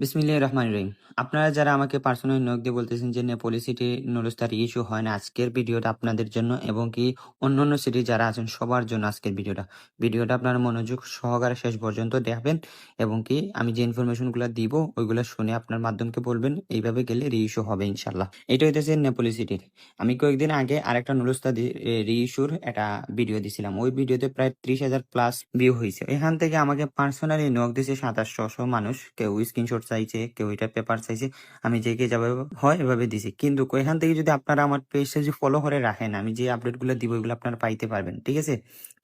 বিসমিল্লাহ রহমান রহিম। আপনারা যারা আমাকে পার্সোনাল নক দিয়ে বলতেছেন যে নেপোলি সিটি নুরুস্তার ইস্যু হয় না, আজকের ভিডিওটা আপনাদের জন্য এবং কি অন্য অন্য সিটি যারা আছেন সবার জন্য আজকের ভিডিওটা। ভিডিওটা আপনারা মনোযোগ সহকারে শেষ পর্যন্ত দেখবেন এবং কি আমি যে ইনফরমেশনগুলো দিব, ওইগুলো শুনে আপনার মাধ্যমকে বলবেন, এইভাবে গেলে রি ইস্যু হবে ইনশাল্লাহ এটা হইতেছে নেপোলি সিটির আমি কয়েকদিন আগে আরেকটা নুরুস্তা রি ইস্যুর একটা ভিডিও দিছিলাম। ওই ভিডিওতে প্রায় ত্রিশ হাজার প্লাস ভিউ হয়েছে এখান থেকে আমাকে পার্সোনালি নক দিয়েছে সাতাশশো মানুষ। কেউ স্ক্রিনশট চাইছে, কেউ এটা পেপার চাইছে, আমি যে কে যাবে, হয় এভাবে দিছি। কিন্তু এখান থেকে যদি আপনারা আমার পেজটা যদি ফলো করে রাখেন, আমি যে আপডেটগুলো দিব ওইগুলো আপনারা পাইতে পারবেন, ঠিক আছে?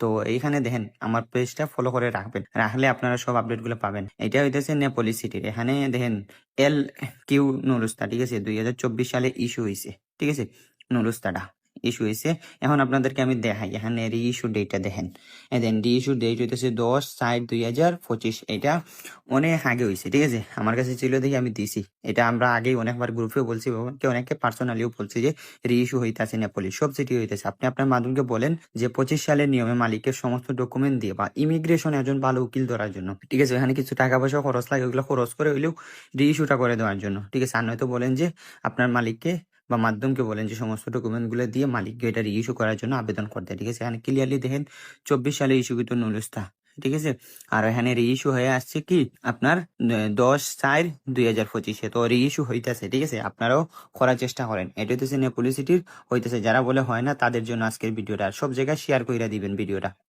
তো এইখানে দেখেন, আমার পেজটা ফলো করে রাখবেন, রাখলে আপনারা সব আপডেটগুলো পাবেন। এটা হইতেছে নেপোলি সিটির এখানে দেখেন, এল কিউ নুরুস্তা, ঠিক আছে? দুই হাজার চব্বিশ সালে ইস্যু হয়েছে ঠিক আছে? নুরুস্তাটা। ইস্যু হয়েছে। এখন আপনাদেরকে আমি দেখাই, এখানে রি ইস্যু ডেটটা দেখেন। দেন রি ইস্যু ডেট হইতেছে দশ সাত দুই হাজার পঁচিশ। এটা অনেক আগে হয়েছে, ঠিক আছে? আমার কাছে ছিল দেখি আমি দিছি। এটা আমরা আগেই অনেকবার গ্রুপেও বলছি কি অনেকে পার্সোনালিও বলছি যে রি ইস্যু হইতেছে নেপালি সব সিটি হইতেছে। আপনি আপনার মাধ্যমকে বলেন যে, পঁচিশ সালের নিয়মে মালিকের সমস্ত ডকুমেন্ট দিয়ে বা ইমিগ্রেশন একজন ভালো উকিল ধরার জন্য, ঠিক আছে? এখানে কিছু টাকা পয়সা খরচ লাগে, ওগুলো খরচ করে হইলেও রি ইস্যুটা করে দেওয়ার জন্য, ঠিক আছে? আর নয়তো বলেন যে, আপনার মালিককে বা মাধ্যমকে বলেন যে সমস্ত ডকুমেন্টগুলো দিয়ে মালিককে এটা রিইস্যু করার জন্য আবেদন করতে ঠিক আছে? এখানে ক্লিয়ারলি দেখেন চব্বিশ সালে ইস্যুকৃত নুলুস্তা, ঠিক আছে? আর এখানে রিইস্যু হয়ে আসছে কি? আপনার দশ চার দুই হাজার পঁচিশে তো রিইস্যু হইতেছে, ঠিক আছে? আপনারাও করার চেষ্টা করেন। এটা হইতেছে নেপোলিসিটির হইতেছে। যারা বলে হয় না, তাদের জন্য আজকের ভিডিওটা। সব জায়গায় শেয়ার করে দিবেন ভিডিওটা।